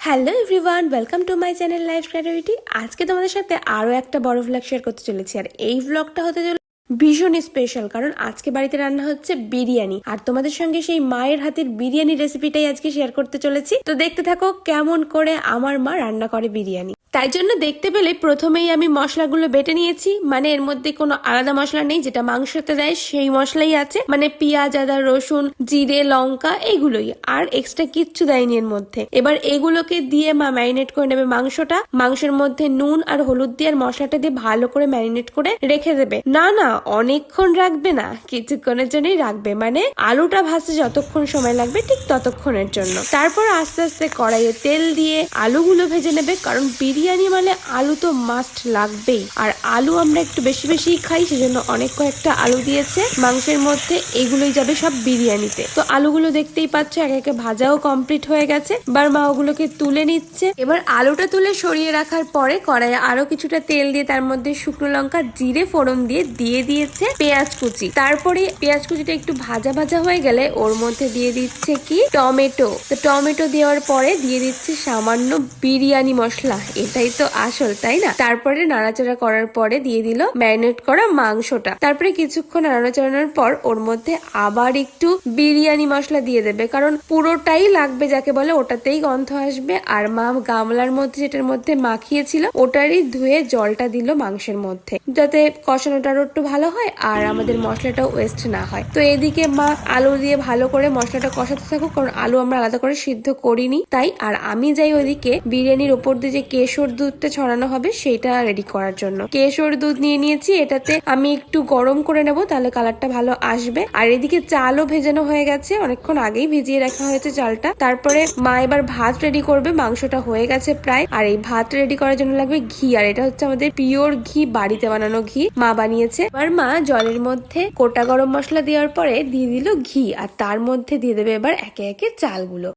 Hello everyone, welcome to my channel life creativity. আজকে তোমাদের সাথে আরও একটা বড় ভ্লগ শেয়ার করতে চলেছি। আর এই ভ্লগটা হতে চলে ভীষণ স্পেশাল কারণ আজকে বাড়িতে রান্না হচ্ছে বিরিয়ানি। আর তোমাদের সঙ্গে সেই মায়ের হাতের বিরিয়ানি রেসিপিটাই আজকে শেয়ার করতে চলেছি। তো দেখতে থাকো কেমন করে আমার মা রান্না করে বিরিয়ানি। তাই জন্য দেখতে পেলে প্রথমেই আমি মশলাগুলো বেটে নিয়েছি। মানে এর মধ্যে কোনো আলাদা মশলা নেই, যেটা মাংসতে দেয় সেই মশলাই আছে। মানে পেঁয়াজ, আদা, রসুন, জিরে, লঙ্কা এগুলোই, আর এক্সট্রা কিচ্ছু দেয়নি এর মধ্যে। এবার এগুলোকে দিয়ে মা ম্যারিনেট করে নেবে মাংসটা। মাংসের মধ্যে নুন আর হলুদ দিয়ে আর মশলাটা দিয়ে ভালো করে ম্যারিনেট করে রেখে দেবে। না না, অনেকক্ষণ রাখবে না, কিছুক্ষণের জন্যই রাখবে। মানে আলুটা ভাজতে যতক্ষণ সময় লাগবে ঠিক ততক্ষণের জন্য। তারপর আস্তে আস্তে কড়াইয়ে তেল দিয়ে আলুগুলো ভেজে নেবে, কারণ বিরিয়ানি মানে আলু তো মাস্ট লাগবেই। আর আলু আমরা একটু বেশি বেশি খাই, সেজন্য অনেক কয়েকটা আলু দিয়েছে। মাংসের মধ্যে এগুলোই যাবে সব বিরিয়ানিতে। তো আলুগুলো দেখতেই পাচ্ছ, একে একে ভাজাও কমপ্লিট হয়ে গেছে। এবার মা ওগুলোকে তুলে নিচ্ছে। এবার আলুটা তুলে সরিয়ে রাখার পরে কড়াইয়ে আরও কিছুটা তেল দিয়ে তার মধ্যে শুকনো লঙ্কা, জিরে, ফোড়ন দিয়ে দিয়ে দিয়েছে পেঁয়াজ কুচি। তারপরে পেঁয়াজ কুচিটা একটু ভাজা ভাজা হয়ে গেলে ওর মধ্যে দিয়ে দিচ্ছে কি? টমেটো। তো টমেটো দেওয়ার পরে দিয়ে দিচ্ছে সামান্য বিরিয়ানি মশলা। এটাই তো আসল, তাই না? তারপরে নাড়াচাড়া করার পরে দিয়ে দিল ম্যারিনেট করা মাংসটা। তারপরে কিছুক্ষণ নাড়াচাড়ানোর পর ওর মধ্যে আবার একটু বিরিয়ানি মশলা দিয়ে দেবে। কারণ পুরোটাই লাগবে, যাকে বলে ওটাতেই গন্ধ আসবে। আর মা গামলার মধ্যে, যেটার মধ্যে মাখিয়েছিল, ওটারই ধুয়ে জলটা দিল মাংসের মধ্যে। যাতে কষানোটা আরও একটু ভালো হয় আর আমাদের মশলাটাও ওয়েস্ট না হয়। তো এদিকে মা আলু দিয়ে ভালো করে মশলাটা কষাতে থাকুক, কারণ আলু আমরা আলাদা করে সিদ্ধ করিনি। তাই আর আমি যাই ওইদিকে বিরিয়ানির ওপর দিয়ে যে কেশর দুধটা ছড়ানো হবে সেটা রেডি করার জন্য। কেশর দুধ নিয়ে নিয়েছি, এটাতে আমি একটু গরম করে নেব, তাহলে কালারটা ভালো আসবে। আর এদিকে চালও ভেজানো হয়ে গেছে, অনেকক্ষণ আগেই ভিজিয়ে রাখা হয়েছে চালটা। তারপরে মা এবার ভাত রেডি করবে, মাংসটা হয়ে গেছে প্রায়। আর এই ভাত রেডি করার জন্য লাগবে ঘি, আর এটা হচ্ছে আমাদের পিওর ঘি, বাড়িতে বানানো ঘি মা বানিয়েছে। এবার মা জলের মধ্যে কোটা গরম মশলা দেওয়ার পরে দিয়ে দিল ঘি, আর তার মধ্যে দিয়ে দেবে এবার একে একে চালগুলো।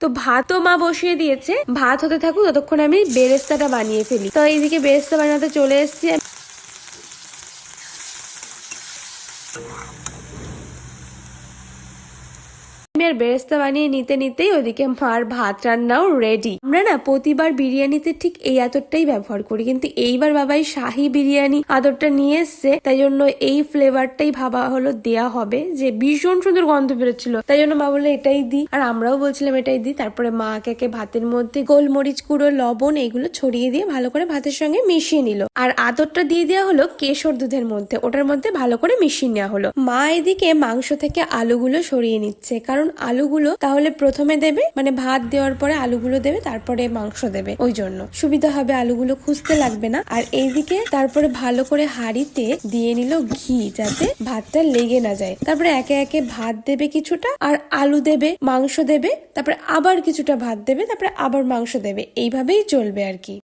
তো ভাতও মা বসিয়ে দিয়েছে। ভাত হতে থাকুক, ততক্ষণ আমি বেরেস্তাটা বানিয়ে ফেলি। তো এইদিকে বেরেস্তা বানাতে চলে এসেছি। আর বেরেস্তা বানিয়ে নিতে নিতেই ওদিকে মার ভাত রান্নাও রেডি আমরা না প্রতিবার বিরিয়ানিতে ঠিক এই আতরটাই ব্যবহার করি, কিন্তু এইবার বাবাই শাহি বিরিয়ানি আদরটা নিয়ে এসছে, তাই জন্য এই ফ্লেভারটাই ভাবা হলো দেয়া হবে, যে ভীষণ সুন্দর গন্ধ বেরোচ্ছিল। তাই জন্য মা বলল এটাই দিই, আর আমরাও বলছিলাম এটাই দিই, তারপরে মা একে ভাতের মধ্যে গোলমরিচ গুঁড়ো, লবণ এগুলো ছড়িয়ে দিয়ে ভালো করে ভাতের সঙ্গে মিশিয়ে নিল। আর আদরটা দিয়ে দেওয়া হলো কেশর দুধের মধ্যে, ওটার মধ্যে ভালো করে মিশিয়ে নেওয়া হলো। মা এদিকে মাংস থেকে আলুগুলো সরিয়ে নিচ্ছে, কারণ আলুগুলো তাহলে প্রথমে দেবে মানে ভাত দেওয়ার পরে আলুগুলো দেবে, তারপরে মাংস দেবে ওই জন্য। সুবিধা হবে আলুগুলো খুঁজতে লাগবে না। আর এইদিকে তারপরে ভালো করে হাঁড়িতে দিয়ে নিল ঘি যাতে ভাতটা লেগে না যায়। তারপরে একে একে ভাত দেবে কিছুটা, আর আলু দেবে, মাংস দেবে, তারপরে আবার কিছুটা ভাত দেবে, তারপরে আবার মাংস দেবে। এইভাবেই চলবে আর কি।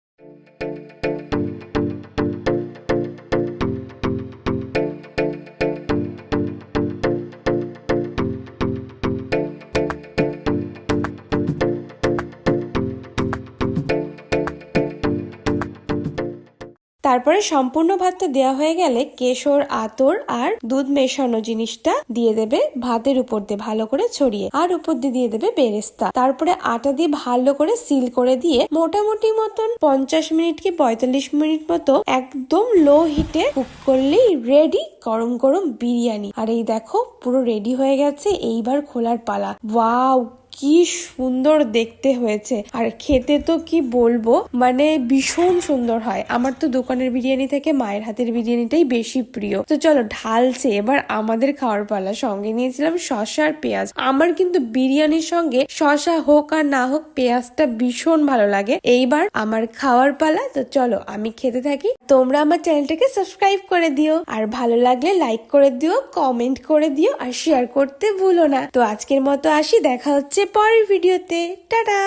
তারপরে সম্পূর্ণ ভাতটা দেওয়া হয়ে গেলে কেশর, আতর আর দুধ মেশানো জিনিসটা দিয়ে দেবে ভাতের উপর দিয়ে ভালো করে ছড়িয়ে। আর উপর দিয়ে দিয়ে দেবে বেরেস্তা। তারপরে আটা দিয়ে ভালো করে সিল করে দিয়ে মোটামুটি মতন পঞ্চাশ মিনিট কি পঁয়তাল্লিশ মিনিট মতো একদম লো হিটে কুক করলেই রেডি গরম গরম বিরিয়ানি। আর এই দেখো পুরো রেডি হয়ে গেছে, এইবার খোলার পালা। ওয়াও কি সুন্দর দেখতে হয়েছে। আর খেতে তো কি বলব? মানে ভীষণ সুন্দর হয়। আমার তো দোকানের বিরিয়ানি থেকে মায়ের হাতের বিরিয়ানিটাই বেশি প্রিয়। তো চলো, ঢালছে। এবার আমাদের খাওয়ার পালা। সঙ্গে নিয়েছিলাম শসা আর পেঁয়াজ। আমার কিন্তু বিরিয়ানির সঙ্গে শসা হোক আর না হোক, পেঁয়াজটা ভীষণ ভালো লাগে। এইবার আমার খাওয়ার পালা। তো চলো, আমি খেতে থাকি। তোমরা আমার চ্যানেলটাকে সাবস্ক্রাইব করে দিও। আর ভালো লাগলে লাইক করে দিও, কমেন্ট করে দিও, আর শেয়ার করতে ভুলো না। তো আজকের মতো আসি। দেখা হচ্ছে পরের ভিডিওতে টাটা!